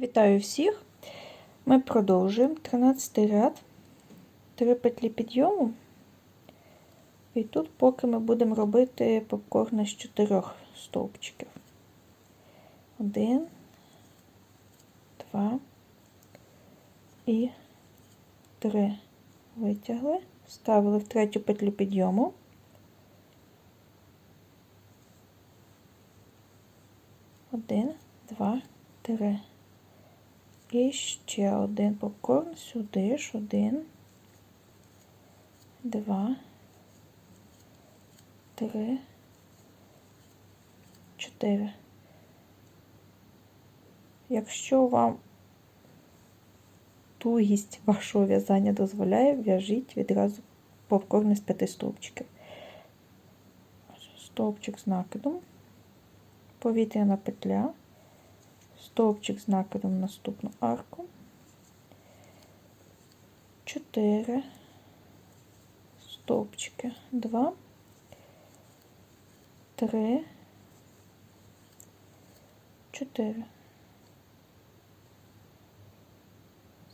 Вітаю всіх! Ми продовжуємо 13 ряд, 3 петлі підйому. І тут поки ми будемо робити попкорн з 4 стовпчиків. Один, два і три. Витягли, ставили в третю петлю підйому. Один, два, три. І ще один попкорн сюди ж один, два, три, чотири. Якщо вам тугість вашого в'язання дозволяє, в'яжіть відразу попкорни з п'яти стовпчиків. Стовпчик з накидом, повітряна петля стовпчик з накидом в наступну арку, 4 стовпчики, 2, 3, 4.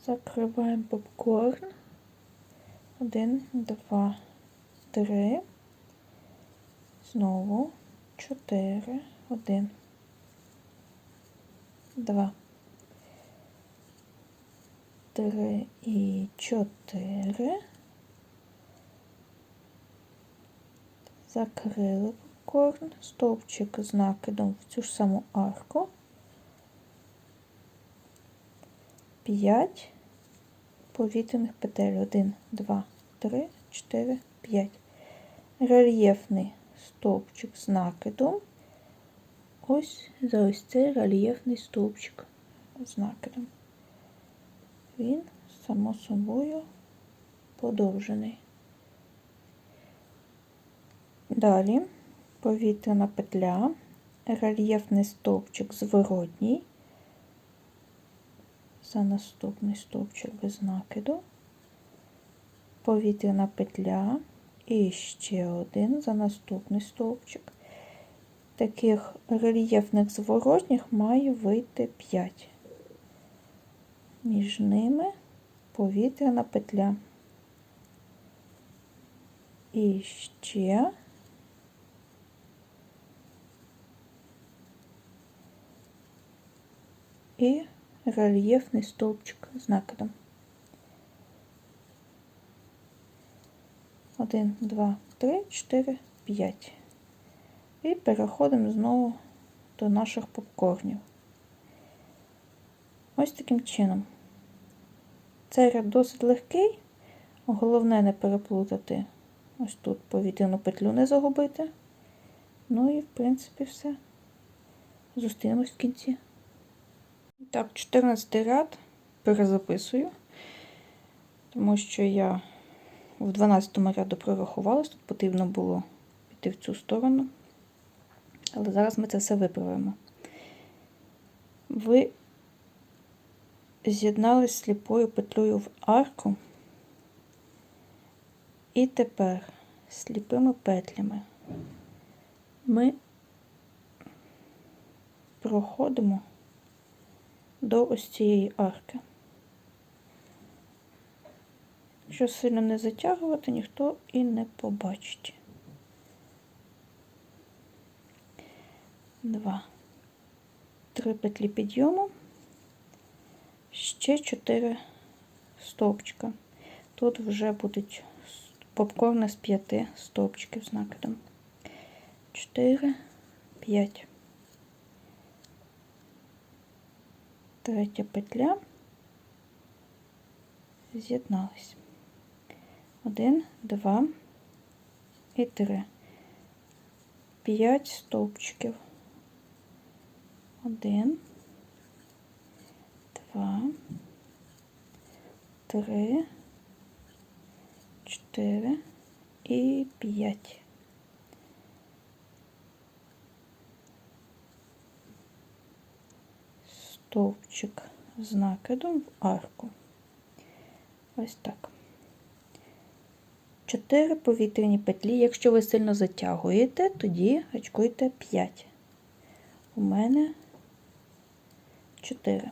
Закриваємо попкорн. 1, 2, 3. Знову 4, 1 два, три і чотири. Закрили попкорн, стовпчик з накидом в цю ж саму арку. П'ять повітряних петель. Один, два, три, чотири, п'ять. Рельєфний стовпчик з накидом. Ось за ось цей рельєфний стовпчик з накидом. Він, само собою, подовжений. Далі повітряна петля, рельєфний стовпчик зворотній, за наступний стовпчик без накиду, повітряна петля і ще один за наступний стовпчик таких рельєфних зворотніх має вийти 5. Між ними повітряна петля. І ще і рельєфний стовпчик з накидом. Один, два, три, чотири, п'ять. І переходимо знову до наших попкорнів. Ось таким чином. Цей ряд досить легкий, головне не переплутати ось тут повітряну петлю не загубити. Ну і, в принципі, все. Зустрінемось в кінці. Так, 14 ряд перезаписую, тому що я в 12 ряду прорахувалась, тут потрібно було піти в цю сторону. Але зараз ми це все виправимо. Ви з'єднались сліпою петлею в арку, і тепер сліпими петлями ми проходимо до ось цієї арки. Якщо сильно не затягувати, ніхто і не побачить. Два, три петлі підйому, ще чотири стовпчика. Тут вже будуть попкорни з п'яти стовпчиків з накидом. Чотири, п'ять. Третя петля. З'єднались. Один, два і три. П'ять стовпчиків. Один, два, три, чотири і п'ять. Стовпчик з накидом в арку. Ось так. Чотири повітряні петлі. Якщо ви сильно затягуєте, тоді очкуйте 5. У мене 4.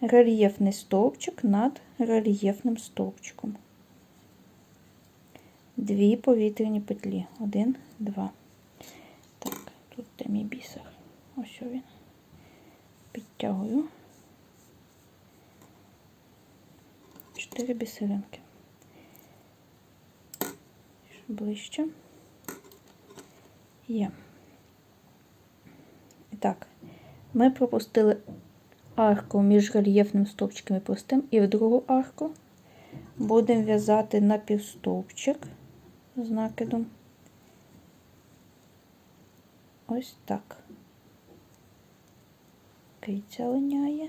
рельєфний стовпчик над рельєфним стовпчиком. Дві повітряні петлі. Один, два. Так, тут де мій бісер. Ось він. Підтягую. Чотири бісеринки. Ближче. Є. І так, ми пропустили арку між рельєфним стовпчиком і простим, і в другу арку будемо в'язати напівстовпчик з накидом. Ось так. Киця линяє,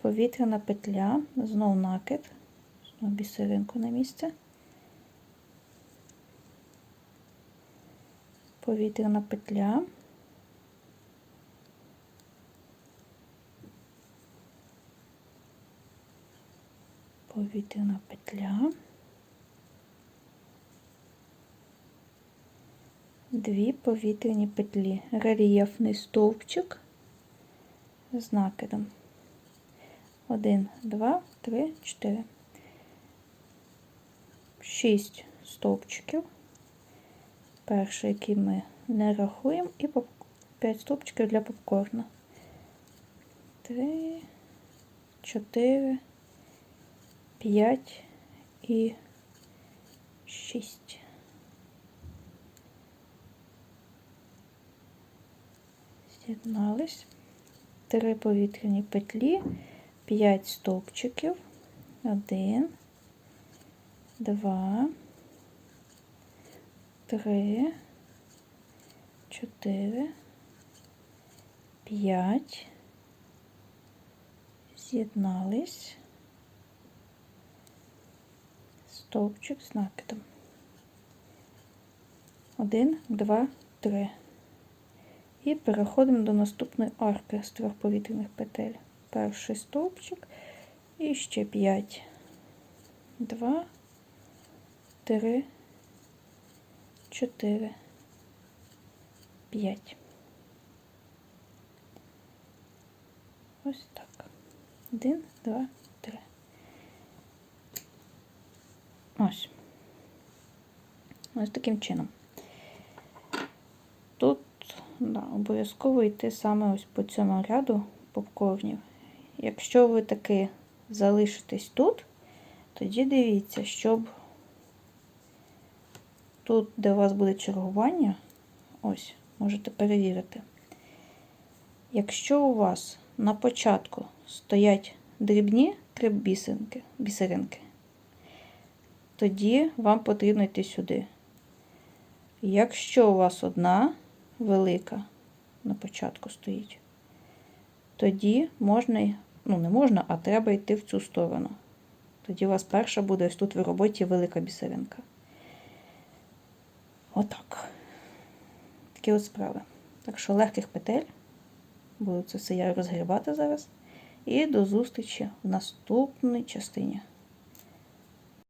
повітряна петля, знов накид, знов бісеринку на місце. Повітряна петля. Повітряна петля. Дві повітряні петлі, рельєфний стовпчик з накидом. Один, два, три, чотири. Шість стовпчиків. Перший, який ми не рахуємо, і 5 стовпчиків для попкорна. Три, чотири, п'ять і шість. З'єднались. Три повітряні петлі, 5 стовпчиків. Один, два, три, чотири, п'ять. З'єднались. Стовпчик з накидом. Один, два, три. І переходимо до наступної арки з трьох повітряних петель. Перший стовпчик і ще 5. 2, 3, 4, 5. Ось так. 1, 2, 3. Ось. Ось таким чином. Тут Да, обов'язково йти саме ось по цьому ряду попкорнів. Якщо ви таки залишитесь тут, тоді дивіться, щоб тут, де у вас буде чергування, ось, можете перевірити. Якщо у вас на початку стоять дрібні три бісеринки, тоді вам потрібно йти сюди. Якщо у вас одна велика на початку стоїть, тоді можна, ну не можна, а треба йти в цю сторону. Тоді у вас перша буде ось тут в роботі велика бісеринка. Отак. Такі от справи. Так що легких петель. Буду це все я розгрібати зараз. І до зустрічі в наступній частині.